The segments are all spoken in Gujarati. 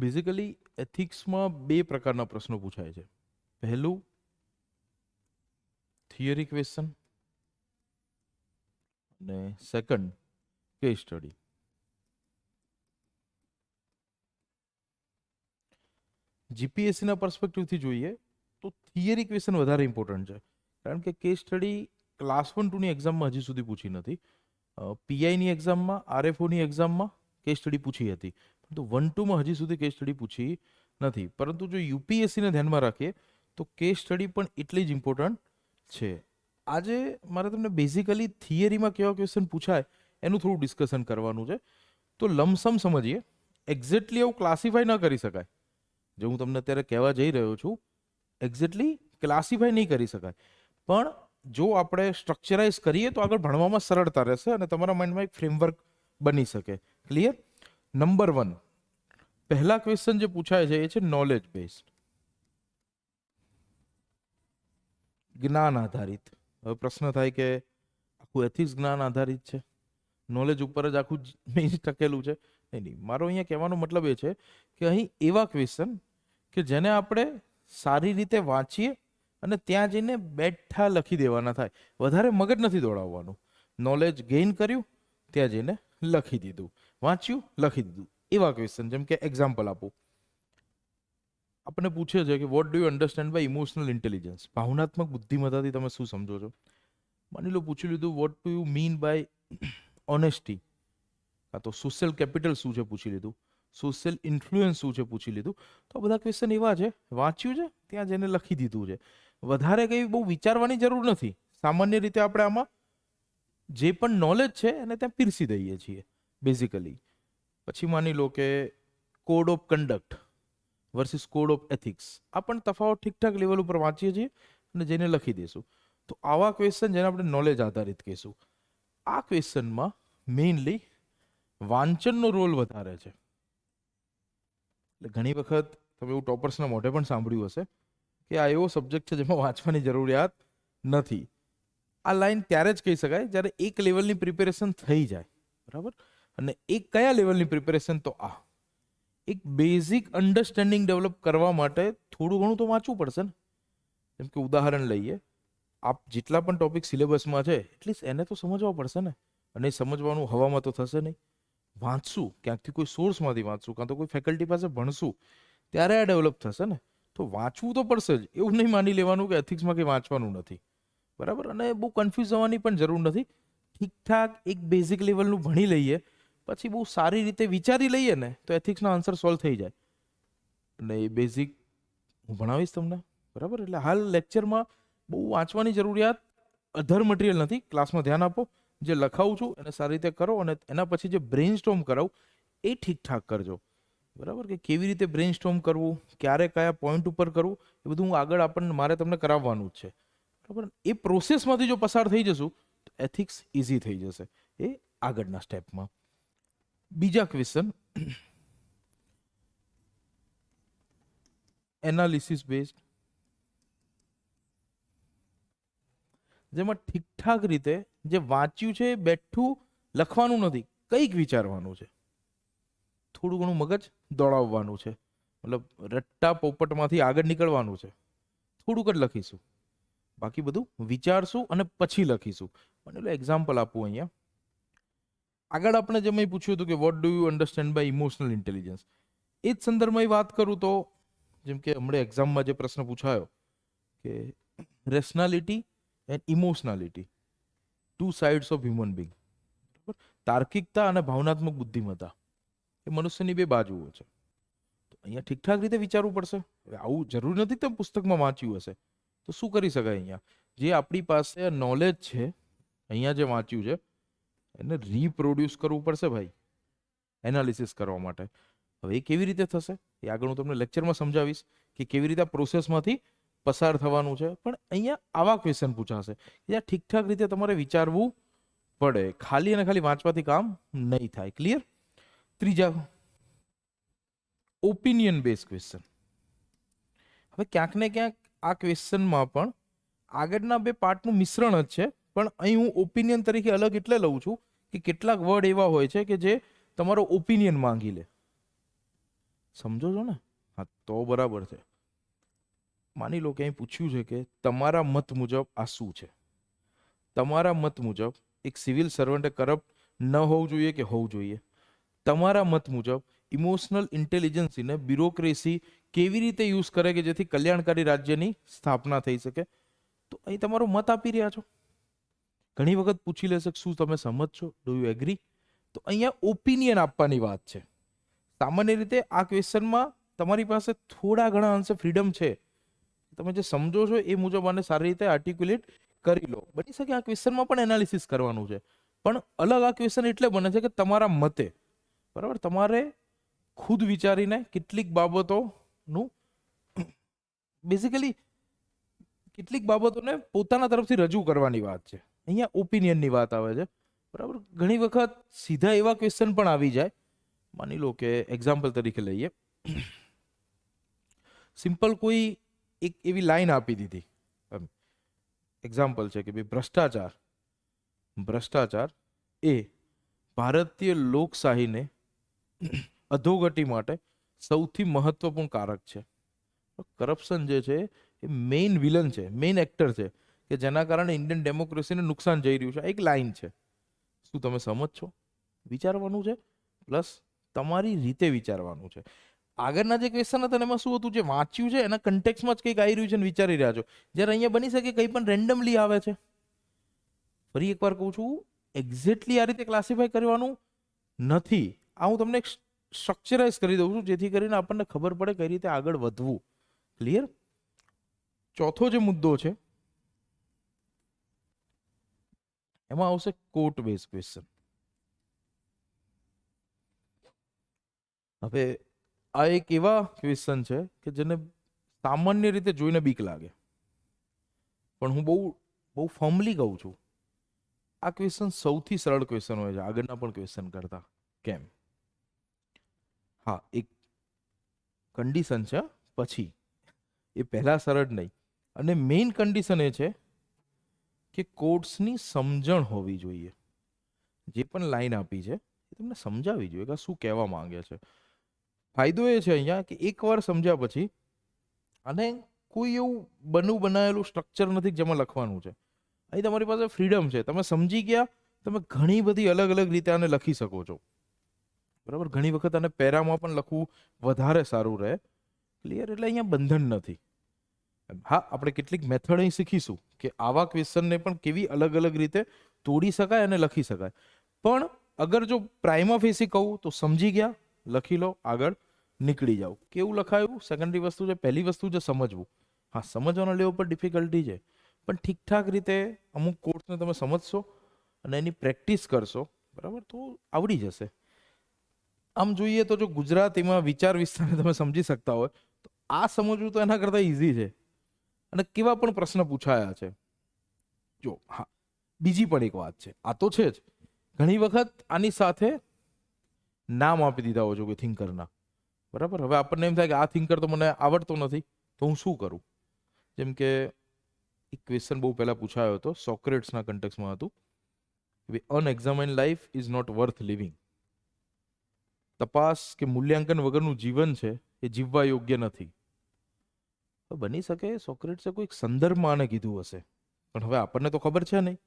બેઝિકલી એથિક્સમાં બે પ્રકારના પ્રશ્નો પૂછાય છે. પહેલું થિયરી ક્વેશ્ચન અને સેકન્ડ કેસ સ્ટડી જીપીએસસીના પર્સપેક્ટિવથી જોઈએ, તો થિયરી ક્વેશ્ચન વધારે ઇમ્પોર્ટન્ટ છે. કારણ કે કેસ સ્ટડી ક્લાસ વન ટુની એક્ઝામમાં હજી સુધી પૂછી નથી. પીઆઈની એક્ઝામમાં આરએફઓની એક્ઝામમાં કેસ સ્ટડી પૂછી હતી. પરંતુ વન ટુમાં હજી સુધી કેસ સ્ટડી પૂછી નથી. પરંતુ જો યુપીએસસીને ધ્યાનમાં રાખીએ, તો કેસ સ્ટડી પણ એટલી જ ઇમ્પોર્ટન્ટ છે. આજે મારે તમને બેઝિકલી થિયરીમાં કેવા ક્વેશ્ચન પૂછાય, એનું થોડું ડિસ્કશન કરવાનું છે. તો લમસમ સમજીએ એક્ઝેક્ટલી એવું ક્લાસિફાઈ ન કરી શકાય. જે હું તમને અત્યારે કહેવા જઈ રહ્યો છું એક્ઝેક્ટલી ક્લાસિફાઈ નહીં કરી શકાય. પણ જો આપણે સ્ટ્રક્ચરાઇઝ કરીએ, તો આગળ ભણવામાં સરળતા રહેશે અને તમારા માઇન્ડમાં એક ફ્રેમવર્ક બની શકે. Clear number one. પહેલા ક્વેશ્ચન જે પૂછાય છે, એ છે નોલેજ બેઝડ જ્ઞાન આધારિત. હવે પ્રશ્ન થાય કે આખું એથિક્સ જ્ઞાન આધારિત છે? નોલેજ ઉપર જ આખું મેઇન ટકેલું છે? નહીં નહીં. મારો અહીંયા કહેવાનો મતલબ એ છે કે અહીં એવા ક્વેશ્ચન કે જેને આપણે સારી રીતે વાંચીએ અને ત્યાં જઈને બેઠા લખી દેવાના થાય. વધારે મગજ નથી દોડાવવાનું. નોલેજ ગેઇન કર્યું, ત્યાં જઈને લખી દીધું. વાંચ્યું, લખી દીધું. એવા ક્વેશ્ચન જેમ કે એક્ઝામ્પલ આપું. આપણને પૂછે છે કે what do you understand by emotional intelligence ભાવનાત્મક બુદ્ધિમત્તાથી તમે શું સમજો છો? માની લો, પૂછી લીધું what do you mean by honesty કાં તો સોશિયલ કેપિટલ શું છે, પૂછી લીધું. સોશિયલ ઇન્ફ્લુઅન્સ શું છે, પૂછી લીધું. તો બધા ક્વેશ્ચન એવા છે. વાંચ્યું છે, ત્યાં જઈને લખી દીધું છે. વધારે કંઈ બહુ વિચારવાની જરૂર નથી. સામાન્ય રીતે આપણે આમાં જે પણ નોલેજ છે એને ત્યાં પીરસી દઈએ છીએ બેઝિકલી પછી માની લો કે code of conduct versus code of ethics આ પણ તફાવત ઠીકઠાક લેવલ ઉપર વાંચીએ છીએ અને જઈને લખી દઈશું તો આવા ક્વેશ્ચન જેને આપણે નોલેજ આધારિત કહીશું. આ ક્વેશ્ચનમાં મેઇનલી વાંચનનો રોલ વધારે છે. એટલે ઘણી વખત તમે એવું ટોપર્સના મોઢે પણ સાંભળ્યું હશે કે આ એવો સબ્જેક્ટ છે જેમાં વાંચવાની જરૂરિયાત નથી. આ લાઈન ત્યારે જ કહી શકાય જ્યારે એક લેવલની પ્રિપેરેશન થઈ જાય. બરાબર? અને એક કયા લેવલની પ્રિપેરેશન તો આ? એક બેઝિક અન્ડરસ્ટેન્ડિંગ ડેવલપ કરવા માટે થોડું ઘણું તો વાંચવું પડશે ને. જેમ કે ઉદાહરણ લઈએ. આપ જેટલા પણ ટોપિક સિલેબસમાં છે એટલીસ્ટ એને તો સમજવા પડશે ને. અને સમજવાનું હવામાં તો થશે નહીં. વાંચશું, ક્યાંકથી કોઈ સોર્સમાંથી વાંચશું, કાં તો કોઈ ફેકલ્ટી પાસે ભણશું, ત્યારે આ ડેવલપ થશે ને. તો વાંચવું તો પડશે જ. એવું નહીં માની લેવાનું કે એથિક્સમાં કંઈ વાંચવાનું નથી. બરાબર? અને બહુ કન્ફ્યુઝ થવાની પણ જરૂર નથી. ઠીકઠાક એક બેઝિક લેવલનું ભણી લઈએ, પછી બહુ સારી રીતે વિચારી લઈએ ને, તો એથિક્સનો આન્સર સોલ્વ થઈ જાય. અને એ બેઝિક હું ભણાવીશ તમને, બરાબર? એટલે હાલ લેક્ચરમાં બહુ વાંચવાની જરૂરિયાત અધર મટીરિયલ નથી. ક્લાસમાં ધ્યાન આપો, જે લખાવું છું એને સારી રીતે કરો અને એના પછી જે બ્રેઇન સ્ટોમ કરાવું, એ ઠીકઠાક કરજો. બરાબર? કે કેવી રીતે બ્રેઇન સ્ટોમ કરવું, ક્યારે કયા પોઈન્ટ ઉપર કરવું, એ બધું હું આગળ આપણને, મારે તમને કરાવવાનું જ છે. બરાબર એ પ્રોસેસમાંથી જો પસાર થઈ જશું, તો એથિક્સ ઇઝી થઈ જશે, એ આગળના સ્ટેપમાં બીજા ક્વેશ્ચન એનાલિસિસ બેઝડ જેમાં ઠીકઠાક રીતે જે વાંચ્યું છે બેઠું લખવાનું નથી, કંઈક વિચારવાનું છે. થોડું ઘણું મગજ દોડાવવાનું છે. મતલબ રટ્ટા પોપટમાંથી આગળ નીકળવાનું છે. થોડુંક જ લખીશું. બાકી બધું વિચારશું અને પછી લખીશું. મને એક્ઝામ્પલ આપું અહીંયા. આગળ આપણે જે મેં પૂછ્યું હતું કે what do you understand by emotional intelligence એ જ સંદર્ભમાં વાત કરું તો, જેમ કે હમણાં એક્ઝામમાં જે પ્રશ્ન પૂછાયો કે rationality and emotionality two sides of human being તાર્કિકતા અને ભાવનાત્મક બુદ્ધિમત્તા, એ મનુષ્યની બે બાજુઓ છે. તો અહીંયા ઠીકઠાક રીતે વિચારવું પડશે. આવું જરૂરી નથી કે તમે પુસ્તકમાં વાંચ્યું હશે. તો શું કરી શકાય અહીંયા? જે આપણી પાસે નોલેજ છે, અહીંયા જે વાંચ્યું છે, એને રીપ્રોડ્યુસ કરવું પડશે ભાઈ એનાલિસિસ કરવા માટે. હવે એ કેવી રીતે થશે? એ આગળ હું તમને લેક્ચરમાં સમજાવીશ કે કેવી રીતે આ પ્રોસેસમાંથી પસાર થવાનું છે. પણ અહીંયા આવા ક્વેશ્ચન પૂછાશે જ્યાં ઠીકઠાક રીતે તમારે વિચારવું પડે. ખાલી અને ખાલી વાંચવાથી કામ નહીં થાય. ક્લિયર ત્રીજા ઓપિનિયન બેઝ ક્વેશ્ચન હવે ક્યાંક ને ક્યાંક આ ક્વેશ્ચનમાં પણ આગળના બે પાર્ટનું મિશ્રણ જ છે. પણ અહીં હું ઓપિનિયન તરીકે અલગ એટલે લઉં છું કે કેટલાક વર્ડ એવા હોય છે કે જે તમારો ઓપિનિયન માંગી લે. સમજો છો ને? હા, તો બરાબર છે. માની લો કે અહીં પૂછ્યું છે કે તમારા મત મુજબ આ શું છે? તમારા મત મુજબ એક સિવિલ સર્વન્ટે કરપ્ટ ન હોવું જોઈએ કે હોવું જોઈએ? તમારા મત મુજબ ઇમોશનલ ઇન્ટેલિજન્સીને બ્યુરોક્રેસી કેવી રીતે યુઝ કરે કે જેથી કલ્યાણકારી રાજ્યની સ્થાપના થઈ શકે? તો અહીં તમારો મત આપી રહ્યા છો. ઘણી વખત પૂછી લેશે શું તમે સમજ છો? ડુ યુ એગ્રી તો અહીંયા ઓપિનિયન આપવાની વાત છે. સામાન્ય રીતે આ ક્વેશ્ચનમાં તમારી પાસે થોડા ઘણા અંશે ફ્રીડમ છે. તમે જે સમજો છો એ મુજબ આને સારી રીતે આર્ટિક્યુલેટ કરી લો. બની શકે આ ક્વેશ્ચનમાં પણ એનાલિસિસ કરવાનું છે. પણ અલગ આ ક્વેશ્ચન એટલે બને છે કે તમારા મતે. બરાબર? તમારે ખુદ વિચારીને કેટલીક બાબતોનું બેઝિકલી કેટલીક બાબતોને પોતાના તરફથી રજૂ કરવાની વાત છે. અહીંયા ઓપિનિયનની વાત આવે છે. બરાબર? ઘણી વખત સીધા એવા ક્વેશ્ચન પણ આવી જાય. માની લો કે એક્ઝામ્પલ તરીકે લઈએ. સિમ્પલ કોઈ એક એવી લાઈન આપી દીધી. એક્ઝામ્પલ છે કે ભાઈ, ભ્રષ્ટાચાર. ભ્રષ્ટાચાર એ ભારતીય લોકશાહીને અધોગતિ માટે સૌથી મહત્વપૂર્ણ કારક છે. કરપ્શન જે છે, એ મેઇન વિલન છે મેઇન એક્ટર છે, કે જેના કારણે ઇન્ડિયન ડેમોક્રેસીને નુકસાન જઈ રહ્યું છે. એક લાઈન છે. શું તમે સમજ છો? વિચારવાનું છે? પ્લસ તમારી રીતે વિચારવાનું છે. આગળના જે ક્વેશ્ચન હતા એમાં શું હતું? જે વાંચ્યું છે, એના કન્ટેક્સમાં જ કંઈક આવી રહ્યું છે અને વિચારી રહ્યા છો. જ્યારે અહીંયા બની શકે કંઈ પણ રેન્ડમલી આવે છે. ફરી એકવાર કહું છું એક્ઝેક્ટલી આ રીતે ક્લાસિફાય કરવાનું નથી. આ હું તમને સ્ટ્રક્ચરાઇઝ કરી દઉં છું, જેથી કરીને આપણને ખબર પડે કઈ રીતે આગળ વધવું. ક્લિયર ચોથો જે મુદ્દો છે, એમાં આવશે કોર્ટ બેઝ ક્વેશ્ચન હવે આ એક એવા ક્વેશ્ચન છે કે જેને સામાન્ય રીતે જોઈને બીક લાગે. પણ હું બહુ બહુ ફર્મલી કહું છું, આ ક્વેશ્ચન સૌથી સરળ ક્વેશ્ચન હોય છે, આગળના પણ ક્વેશ્ચન કરતા. કેમ? હા, એક કન્ડિશન છે, પછી. એ પહેલા સરળ નહીં. અને મેઇન કન્ડિશન એ છે કે કોર્ટ્સની સમજણ હોવી જોઈએ. જે પણ લાઈન આપી છે, એ તમને સમજાવી જોઈએ કે શું કહેવા માંગે છે. ફાયદો એ છે અહીંયા કે એકવાર સમજ્યા પછી અને કોઈ એવું બનવું બનાવેલું સ્ટ્રક્ચર નથી જેમાં લખવાનું છે. અહીં તમારી પાસે ફ્રીડમ છે. તમે સમજી ગયા, તમે ઘણી બધી અલગ અલગ રીતે આને લખી શકો છો. બરાબર? ઘણી વખત અને પેરામાં પણ લખવું વધારે સારું રહે. ક્લિયર એટલે અહીંયા બંધન નથી. હા, આપણે કેટલીક મેથડ અહીં શીખીશું કે આવા ક્વેશ્ચનને પણ કેવી અલગ અલગ રીતે તોડી શકાય અને લખી શકાય. પણ અગર જો પ્રાઇમા ફેસી કહું તો સમજી ગયા, લખી લો, આગળ નીકળી જાઓ. કેવું લખાયું? સેકન્ડરી વસ્તુ છે, પહેલી વસ્તુ છે સમજવું. હા, સમજવાના લેવલ પર ડિફિકલ્ટી છે. પણ ઠીકઠાક રીતે અમુક કોર્સને તમે સમજશો અને એની પ્રેક્ટિસ કરશો, બરાબર? તો આવડી જશે. આમ જોઈએ તો જો ગુજરાતીમાં વિચાર વિસ્તારને તમે સમજી શકતા હોય, તો આ સમજવું તો એના કરતાં ઇઝી છે. અને કેવા પણ પ્રશ્ન પૂછાયા છે. જો, હા, બીજી પણ એક વાત છે. આ તો છે જ. ઘણી વખત આની સાથે નામ આપી દીધા હોય છે કોઈ થિંકરના બરાબર? હવે આપણને એમ થાય કે આ થિંકર તો મને આવડતો નથી, તો હું શું કરું? જેમ કે એક ક્વેશ્ચન બહુ પહેલાં પૂછાયો હતો સોક્રેટ્સના કન્ટેક્સમાં હતું unexamined life is not worth living તપાસ કે મૂલ્યાંકન વગરનું જીવન છે એ જીવવા યોગ્ય નથી. બની શકે સોક્રેટ્સે કોઈક સંદર્ભમાં આને કીધું હશે. પણ હવે આપણને તો ખબર છે નહીં.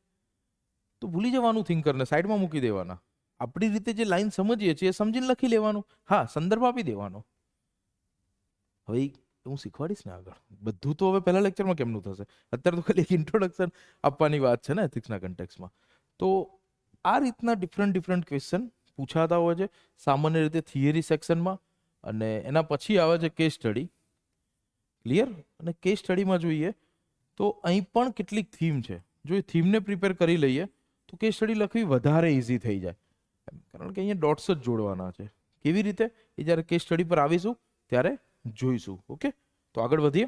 તો ભૂલી જવાનું થિંકરને સાઈડમાં મૂકી દેવાના. આપણી રીતે જે લાઈન સમજીએ છીએ એ સમજીને લખી લેવાનું. હા, સંદર્ભ આપી દેવાનો. હવે હું શીખવાડીશ ને આગળ. બધું તો હવે પહેલા લેક્ચરમાં કેમનું થશે? અત્યારે તો ખાલી એક ઇન્ટ્રોડક્શન આપવાની વાત છે ને એથિક્સના કન્ટેક્સમાં તો આ રીતના ડિફરન્ટ ડિફરન્ટ ક્વેશ્ચન પૂછાતા હોય છે, સામાન્ય રીતે થિયરી સેક્શનમાં અને એના પછી આવે છે કેસ સ્ટડી ક્લિયર અને કેસ સ્ટડીમાં જોઈએ તો અહીં પણ કેટલીક થીમ છે. જો એ થીમને પ્રિપેર કરી લઈએ, તો કેસ સ્ટડી લખવી વધારે ઇઝી થઈ જાય. કારણ કે અહીંયા ડોટ્સ જ જોડવાના છે. કેવી રીતે? એ જ્યારે કેસ સ્ટડી પર આવીશું, ત્યારે જોઈશું. ઓકે તો આગળ વધીએ.